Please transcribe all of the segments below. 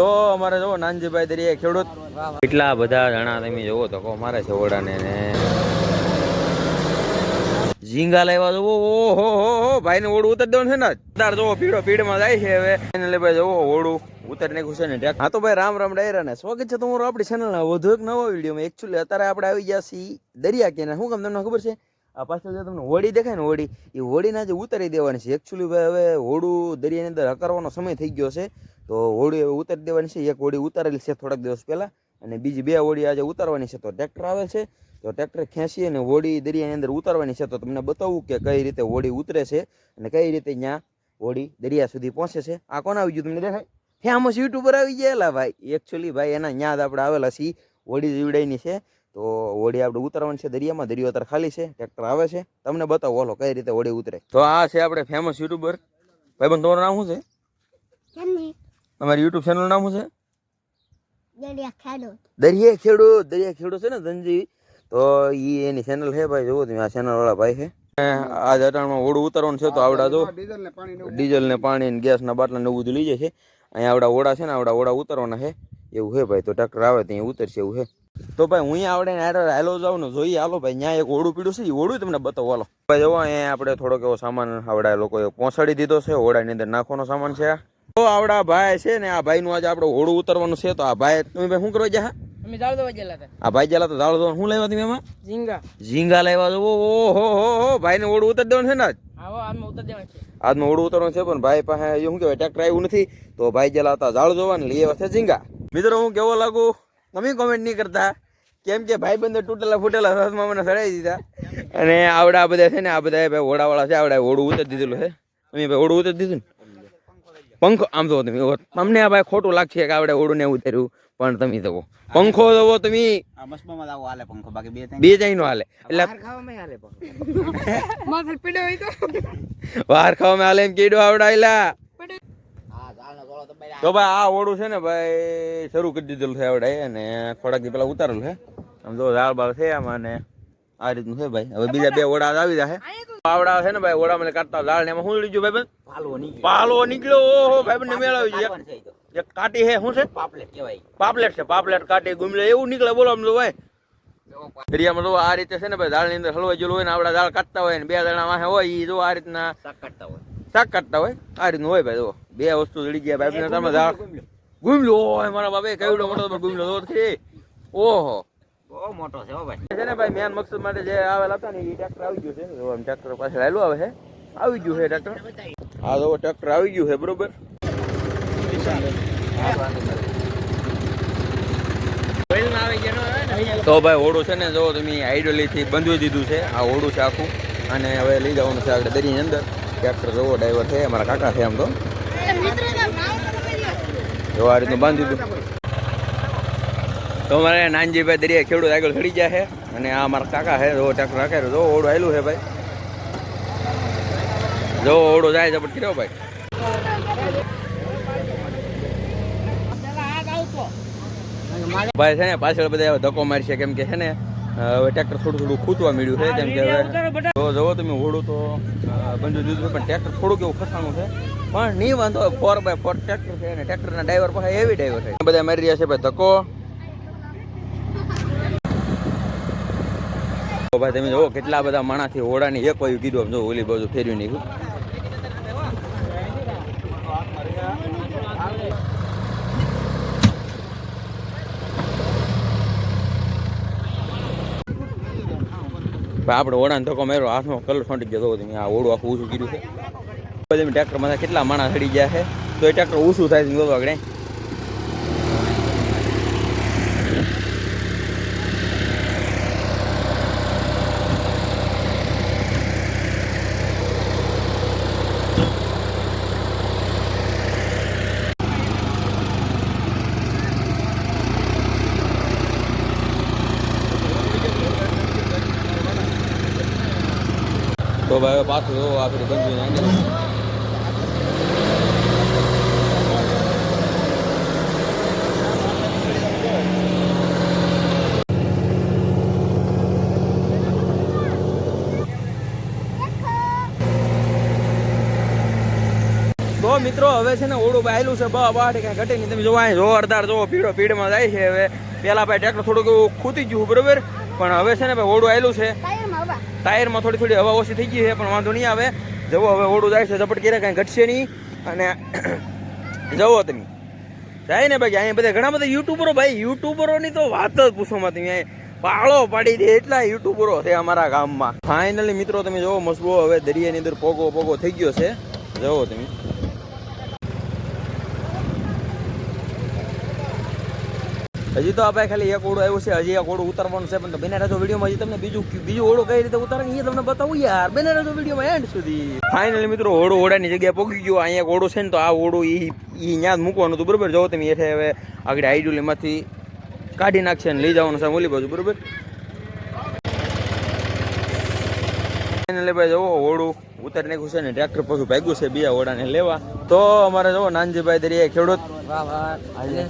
તો અમારે જો નાનજીભાઈ દરિયા ખેડૂત. કેટલા બધા જણા તમે જોવો તો કહો, મારે છે ઓડાને ને. ઝીંગા લેવા જવો ઓહો, હો હો ભાઈ ને ઓડું ઉતર દેવાનું છે ને તાર જોવો પીડો પીડમાં જાય છે હવે. એટલે ભાઈ જોવો ઓડું ઉતર નાખ્યું છે ને હા તો ભાઈ, રામ રામ ડાયરા ને સ્વાગત છે તમારું આપણી ચેનલના વધુ એક નવા વિડીયોમાં. એકચ્યુઅલી અત્યારે આપણે આવી ગયા છીએ દરિયા કિનારે. શું કામ, તમને ખબર છે? આ પાછળ જે તમને હોડી દેખાય ને હોડી, એ હોડીના જે ઉતારી દેવાની છે એકચ્યુઅલી હવે હોડું દરિયાની અંદર હકારવાનો સમય થઈ ગયો છે. તો હોડી હવે ઉતારી દેવાની છે, એક હોડી ઉતારેલી છે થોડાક દિવસ પહેલાં અને બીજી બે હોડી આજે ઉતારવાની છે. તો ટ્રેક્ટર આવે છે, તો ટ્રેક્ટર ખેંચી અને હોડી દરિયાની અંદર ઉતારવાની છે. તો તમને બતાવું કે કઈ રીતે હોડી ઉતરે છે અને કઈ રીતે ત્યાં હોડી દરિયા સુધી પહોંચે છે. આ કોણ આવી ગયું તમને દેખાય? ફેમસ યુટ્યુબર આવી ગયેલા ભાઈ. એકચ્યુઅલી ભાઈ, એના યાદ આપણે આવેલા છીએ. હોડી જીવડાઈની છે. તો હોડી આપણે ઉતરવાનું છે દરિયામાં. દરિયો અત્યારે ખાલી છે ટ્રેક્ટર આવે છે. તમને બતાવો ઓલો કઈ રીતે હોડી ઉતરે. તો આ છે આપણે ફેમસ યુટ્યુબર ભાઈબંધ તમારું નામ શું છે? તમારી યુટ્યુબ ચેનલનું નામ શું છે? દરિયા ખેડૂત. દરિયા ખેડૂત. છે ને ધનજી. તો ઈ એની ચેનલ છે ભાઈ જોવો તમે આ ચેનલ વાળા ભાઈ છે. આ જટાણમાં ઓળું ઉતારવાનું છે તો આવડા જો. ડીઝલ ને પાણી ને ગેસ ના બાટલા ને એવું બધું લઈ જાય છે. અહીંયા આવડા ઓડા છે ને આવડા ઓડા ઉતારવાના છે. એવું છે ભાઈ તો ટ્રેક્ટર આવે ત્યાં ઉતરશે એવું છે. તો ભાઈ હું આવડે હારે હાલો જાઉં ને જોઈએ હાલો ભાઈ ત્યાં એક ઓળું પીડું છે એ ઓળું તમને બતાવો હાલો. ભાઈ જોવો અહીંયા આપણે થોડોક એવો સામાન આવડા લોકોએ પહોંચાડી દીધો છે ઓળાની અંદર નાખવાનો સામાન છે. તો આવડા ભાઈ છે ને આ ભાઈનું આજે આપણે ઓળું ઉતરવાનું છે તો આ ભાઈ તમે ભાઈ શું કરવા જા અમે જાળ દવા ગયેલા હતા. આ ભાઈ જેલા તો દાળ દો શું તમે એમાં? ઝીંગા. ઝીંગા લાવ્યા તો ઓહો હો હો ભાઈને ઓળું ઉતર દેવાનું છે ને આજ? દેવા આજનું ઓળું ઉતારવાનું છે પણ ભાઈ પાસે શું કહેવાય ટ્રેક્ટર આવ્યું નથી તો ભાઈ હતા ઝાડ જોવા ને લઈ આવ્યા છે ઝીંગા. મિત્રો હું કેવો લાગુ? તમે કોમેન્ટ નહીં કરતા. કેમ કે ભાઈ બંધ તૂટેલા ફૂટેલા રસમાં મને સડાઈ દીધા. અને આવડા આ બધા છે ને આ બધા ભાઈ ઓડાવાળા છે આવડા ઓળું ઉતરી દીધેલું છે. તમે ભાઈ ઓડું ઉતરી દીધું ને? પંખો આમ જો તમે તમને આ ભાઈ ખોટું લાગશે કે આવડે ઓળું ને ઉતર્યું પણ તમે જુઓ પંખો દવો તમે. હાલે પંખો બાકી બે બે જાય નો હાલે. એટલે વાર ખાવામાં હાલે તો. એમ કીડો આવડાયેલા. ગોળો તો ભાઈ આ ઓળું છે ને ભાઈ શરૂ કરી દીધેલું છે આવડે અને થોડાક દી પેલા ઉતારેલું છે. આમ જો દાળ બાળ છે આમાં ને આ રીતનું છે ભાઈ. હવે બીજા બે ઓડા આવી જશે પાવડા છે ને ભાઈ ઓડા મને કાઢતા દાળ ને એમાં શું લીધું ભાઈ પાલવો પાલો નીકળ્યો. ઓહો ભાઈ ને મેળાવી છે. એક કાટી છે શું છે? પાપલેટ કહેવાય. પાપલેટ છે પાપલેટ કાટી ગુમલે. એવું નીકળે બોલો આમ તો ભાઈ. દરિયામાં જો આ રીતે છે ને ભાઈ દાળની અંદર હલવાઈ જેલું હોય ને આપડા દાળ કાઢતા હોય ને બે દાણા વાહે હોય એ જો આ રીતના કાઢતા હોય. શાક કાઢતા હોય? આ રીતનું હોય ભાઈ જો બે વસ્તુ જડી ગયા ભાઈ. તમે ગુમલો. હોય મારા બાપે કેવડો મોટો ગુમલો તો છે. ઓહો. બહુ મોટો છે હો ભાઈ. છે ને ભાઈ મેન મકસદ માટે જે આવેલા હતા ને એ ટ્રેક્ટર આવી ગયું છે. જો આમ ટ્રેક્ટર પાછળ આવેલું આવે છે. આવી ગયું છે ટ્રેક્ટર હા જો ટ્રેક્ટર આવી ગયું છે બરોબર? તો ભાઈ ઓડું છે ને જો તમે આઈડોલી થી બંધવી દીધું છે. આ ઓડું છે આખું. અને હવે લઈ જવાનું છે આગળ દરિયાની અંદર. ટ્રેક્ટર જોવો ડ્રાઈવર છે અમારા કાકા છે આમ તો. જો આ રીતનું બાંધી દીધું. તો અમારે નાનજીભાઈ દરિયા ખેડૂત આગળ ચડી ગયા છે અને આ મારા કાકા છે જો ટ્રેક્ટર રાખે જો ઓળું આવેલું છે ભાઈ. જો ઓળું જાય છે પણ કર્યો ભાઈ. ભાઈ છે ને પાછળ બધા ધક્કો મારશે કેમ કે છે ને હવે ટ્રેક્ટર થોડું થોડું ખૂટવા મળ્યું છે કેમ કે હવે જો જવો તમે હોડું તો બંધુ દીધું પણ ટ્રેક્ટર થોડુંક એવું ફસાણું છે. પણ નહીં વાંધો ફોર બાય ફોર ટ્રેક્ટર છે અને ટ્રેક્ટરના ડ્રાઈવર પાસે હેવી ડ્રાઈવર છે. બધા મારી રહ્યા છે ભાઈ ધક્કો. ભાઈ તમે જુઓ કેટલા બધા માણાથી ઓળાની એક વાયુ કીધું આમ જો ઓલી બાજુ ફેરવી નાખ્યું. આપણે ઓળાને ધક્કો માર્યો હાથમાં કલર છોંટી ગયો હતો આ ઓળું આખું ઊંચું કીધું છે. ટ્રેક્ટરમાં કેટલા માણસ ચડી ગયા છે? તો એ ટ્રેક્ટર ઊંચું થાય છે આગળ તો ભાઈ પાછું જો આપણે બંધ નાખે તો મિત્રો, હવે છે ને ઓળું બાયલું છે બાટ કાંઈ ઘટે નહીં. તમે જોવા, અહીં જોરદાર જોવો પીળો પીળમાં જાય છે. હવે પેલા ભાઈ ટ્રેક્ટર થોડુંક ખૂતી ગયું, બરોબર? પણ હવે છે ને ભાઈ ઓળું આવેલું છે. ટાયરમાં થોડી થોડી હવા ઓછી થઈ ગઈ છે, પણ વાંધો નહીં આવે. જવો, હવે ઓડું જાય છે, ઝપટ કરે કાંઈ ઘટશે નહીં. અને જવો તમે. જાય ને ભાઈ અહીંયા બધા ઘણા બધા યુટ્યુબરો ભાઈ યુટ્યુબરોની તો વાત જ પૂછોમાં તમે અહીં પાળો પાડી દે એટલા યુટ્યુબરો છે અમારા ગામમાં. ફાઇનલી મિત્રો, તમે જોવો મસબો હવે દરિયાની અંદર પોગો પોગો થઈ ગયો છે. જવો તમે. હજી તો આપણે ખાલી એક ઓળું આવ્યું છે, હજી એક ઓળું ઉતારવાનું છે, પણ બને રહેજો વિડીયોમાં હજી તમને બીજું બીજું ઓળું કઈ રીતે ઉતારે એ તમને બતાવું યાર. બને રહેજો વિડીયોમાં એન્ડ સુધી. ફાઇનલી મિત્રો, ઓળું ઓળાની જગ્યાએ પહોંચી ગયો. અહીંયા એક ઓળું છે ને તો આ ઓળું એ ત્યાં જ મૂકવાનું હતું, બરોબર? જો તમે એઠે હવે આગળ આઈડુલીમાંથી કાઢી નાખશે અને લઈ જવાનું છે, ઓલી બાજુ, બરોબર? ફાઇનલી ભાઈ જવો ઓળું ઉતારી નાખ્યું ને ટ્રેક્ટર પાછું ભાગ્યું છે, બીજા ઓળાને લેવા. તો અમારે જવો નાનજીભાઈ દરિયા ખેડૂત. વાહ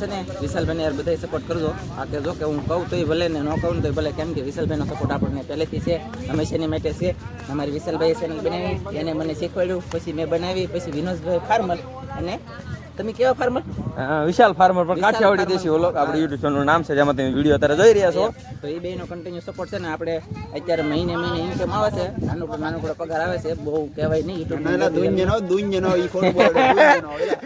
છે ને વિશાલભાઈને યાર બધાય સપોર્ટ કરજો. આ કે જો કે હું કહું તોય ભલે ને ન કહું તોય ભલે. કેમ કે વિશાલભાઈનો સપોર્ટ આપણને પહેલેથી છે હંમેશાની માટે છે. અમારી વિશાલભાઈએ ચેનલ બનાવી, એને મને શીખવાડ્યું, પછી મેં બનાવી, પછી વિનોદભાઈ ફાર્મર અને તમે કેવા ફાર્મર વિશાલ ફાર્મર પણ કાઠિયાવાડી દેશી ઓલો આપણે યુટ્યુબ ચેનલનું નામ છે જેમાં તમે વીડિયો અત્યારે જોઈ રહ્યા છો. તો એ બેનો કન્ટિન્યુ સપોર્ટ છે ને આપણે અત્યારે મહિને મહિને ઇન્કમ આવે છે. નાનકડો નાનકડો પગાર આવે છે. બહુ કહેવાય નહીં યુટ્યુબ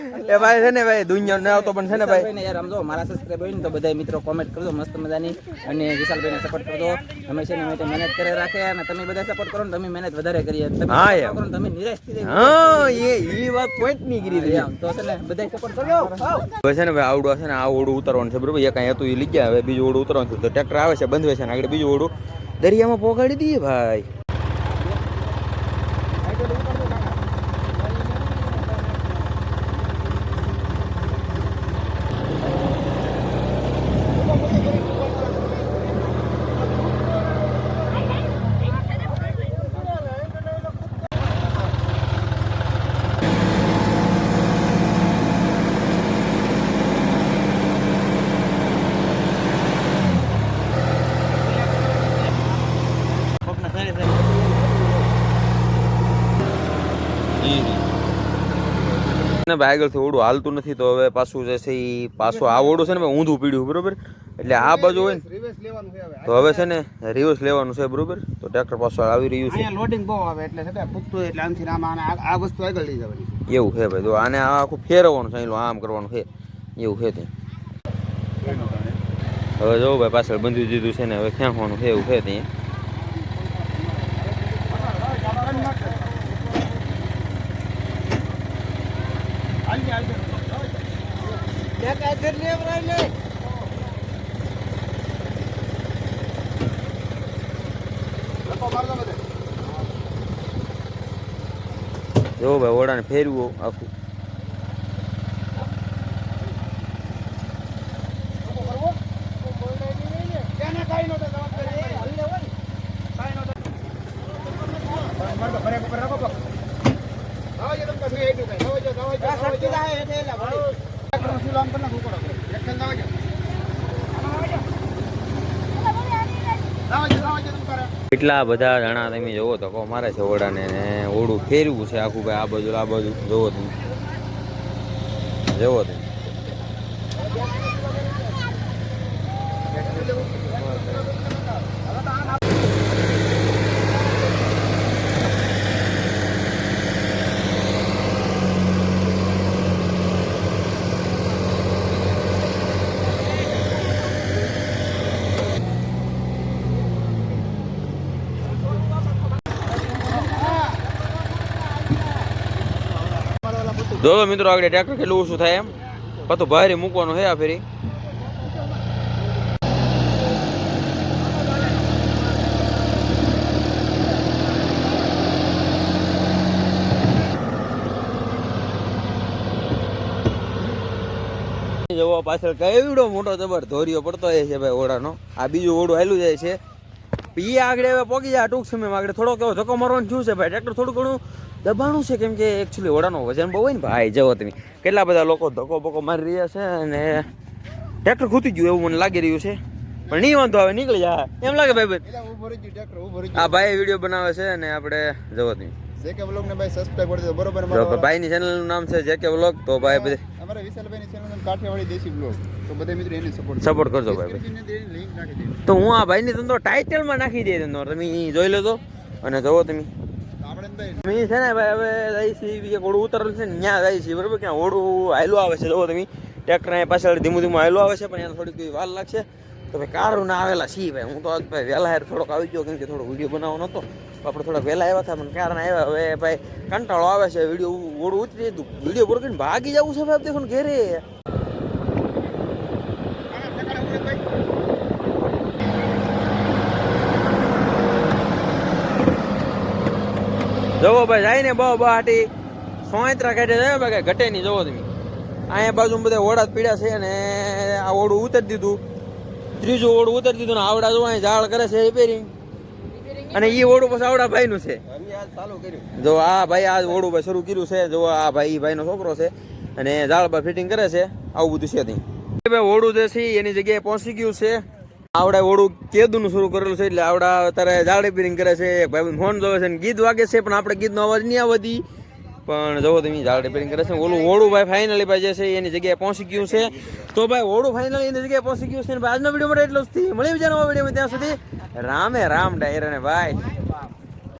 એ ભાઈ છે ને ભાઈ દુનિયા ન આવતો પણ છે ને ભાઈ. યાર સમજો મારા સબસ્ક્રાઇબ હોય ને તો બધા મિત્રો કોમેન્ટ કરજો મસ્ત મજાની. અને વિશાલભાઈને સપોર્ટ કરજો. હંમેશા ને માટે મહેનત કરે રાખે અને તમે બધા સપોર્ટ કરો ને તમે મહેનત વધારે કરીએ તમે હા, યાર કરો તમે નિરાશ થઈ જાય હા એ ઈ વાત પોઈન્ટની કરી એમ. તો છે ને બધા સપોર્ટ કરજો. હવે છે ને ભાઈ આવડો છે ને આ ઓડું ઉતારવાનું છે બરોબર? એક અહીંયા હતું એ લઈ ગયા હવે બીજું ઓડું ઉતારવાનું છે. તો ટ્રેક્ટર આવે છે બંધ છે ને આગળ બીજું ઓળું દરિયામાં પોગાડી દઈએ ભાઈ. ને ભાઈ આગળથી ઓળું હાલતું નથી તો હવે પાછું જે છે એ પાછું આ ઓડું છે ને ઊંધું પીડ્યું બરોબર? એટલે આ બાજુ હોય ને તો હવે છે ને રિવર્સ લેવાનું છે બરોબર? તો ટ્રેક્ટર પાછું આવી રહ્યું છે. લોડિંગ બહુ આવે એટલે છે ને પૂછતું એટલે આમથી આમ આ આ વસ્તુ આગળ લઈ જવાની એવું છે ભાઈ તો આને આ આખું ફેરવવાનું છે આમ કરવાનું છે. એવું છે તે. હવે જો ભાઈ પાછળ બંધી દીધું છે ને હવે ખેંચવાનું છે એવું છે ત્યાં જો ભાઈ ઓડાને ફેરવું આખું. એટલા બધા જણા તમે જોવો તો કહો, મારે છે ઓડાને ને ઓડું ફેરવું છે આખું ભાઈ, આ બાજુ આ બાજુ. જોવો તમે. જોવો તમે. જો મિત્રો આગળ ટ્રેક્ટર કેટલું ઓછું થાય એમ? પાછું ભારે મૂકવાનું હે આ ફેરી. જવો પાછળ કેવડો મોટો જબર ધોરિયો પડતો હોય છે ભાઈ ઓડાનો આ બીજું ઓડું હાલ્યું જાય છે. ઈ આગળ હવે પોગી જાય ટૂંક સમયમાં. આગળ થોડો કેવો ધક્કો મારવાનું થયું છે ભાઈ. ટ્રેક્ટર થોડું ઘણું દબાણું છે કેમ કે એકચ્યુઅલી ઓડાનો વજન બહુ હોય ને ભાઈ? જવો તમે. કેટલા બધા લોકો ધક્કો બકો મારી રહ્યા છે અને ટ્રેક્ટર ખૂતી ગયું એવું મને લાગી રહ્યું છે. પણ નહીં વાંધો આવે નીકળી જાય એમ લાગે ભાઈ ભાઈ. ગયું ટ્રેક્ટર ઊભો રહી આ ભાઈ વીડિયો બનાવે છે અને આપણે જવો તમે. જે કે બ્લોગ ને ભાઈ સબસ્ક્રાઇબ કરી દો બરોબર? જો ભાઈ ભાઈની ચેનલનું નામ છે જે કે વ્લોગ તો ભાઈ બધે અમારા વિશાલભાઈ ની ચેનલ કાઠિયાવાડી દેશી વ્લોગ. તો બધે મિત્રો એને સપોર્ટ સપોર્ટ કરજો ભાઈ તો હું આ ભાઈની ટાઇટલ ટાઇટલમાં નાખી દે ધંધો. તમે ઈ જોઈ લેજો તો અને જોવો તમે. અમે છે ને ભાઈ હવે જાય છે બીજે ઘોડું ઉતરેલું છે ને ત્યાં જાય છે, બરોબર? ક્યાં ઘોડું હાયલું આવે છે જો તમે. ટ્રેક્ટર એ પાછળ ધીમું ધીમું હાયલું આવે છે, પણ એને થોડીક વાર લાગશે. તો ભાઈ કારું ના આવેલા છીએ ભાઈ. હું તો આજ ભાઈ વહેલા હેર થોડોક આવી ગયો, કેમ કે થોડો વીડિયો બનાવવાનો હતો. આપણે થોડા વહેલા આવ્યા હતા, પણ કારણ આવ્યા. હવે ભાઈ કંટાળો આવે છે, વીડિયો ઓળું ઉતરી દીધું વીડિયો પૂરો કરીને ભાગી જવું છે ભાઈ દેખો ઘેરે. જોવો ભાઈ જાય ને બહુ બહાટી. સોયત્રા કાઢે જાય ભાઈ ઘટે નહીં જોવો તમે. અહીંયા બાજુ બધા ઓળા પીડા પીડ્યા છે અને આ ઓળું ઉતરી દીધું. ત્રીજું ઓળું ઉતરી દીધું ને આવડા જો અહીં ઝાડ કરે છે રિપેરિંગ અને એ ઓળું પછી આવડા છે. આજ ચાલુ કર્યું. જો આ ભાઈ આ ઓળું ભાઈ શરૂ કર્યું છે જો આ ભાઈ ભાઈ ભાઈનો છોકરો છે અને ઝાડ પર ફિટિંગ કરે છે આવું બધું છે ત્યાં. ભાઈ ઓળું જે છે એની જગ્યાએ પહોંચી ગયું છે. આવડા ઓળું કેદુનું શરૂ કરેલું છે એટલે આવડા અત્યારે ઝાડ પીરિંગ કરે છે. એક ભાઈ ફોન જોવે છે ગીત વાગે છે, પણ આપણે ગીતનો અવાજ નહીં આવતી. પણ જવો તમે ઝાડ રિપેરિંગ કરે છે. ઓલું ઓળું ભાઈ ફાઇનલી ભાઈ જે છે એની જગ્યાએ પહોંચી ગયું છે. તો ભાઈ ઓળું ફાઇનલી એની જગ્યાએ પહોંચી ગયું છે આજનો વીડિયો માટે એટલું જ મળી બીજા નવા વીડિયો ત્યાં સુધી. રામે રામ ડાયર ભાઈ.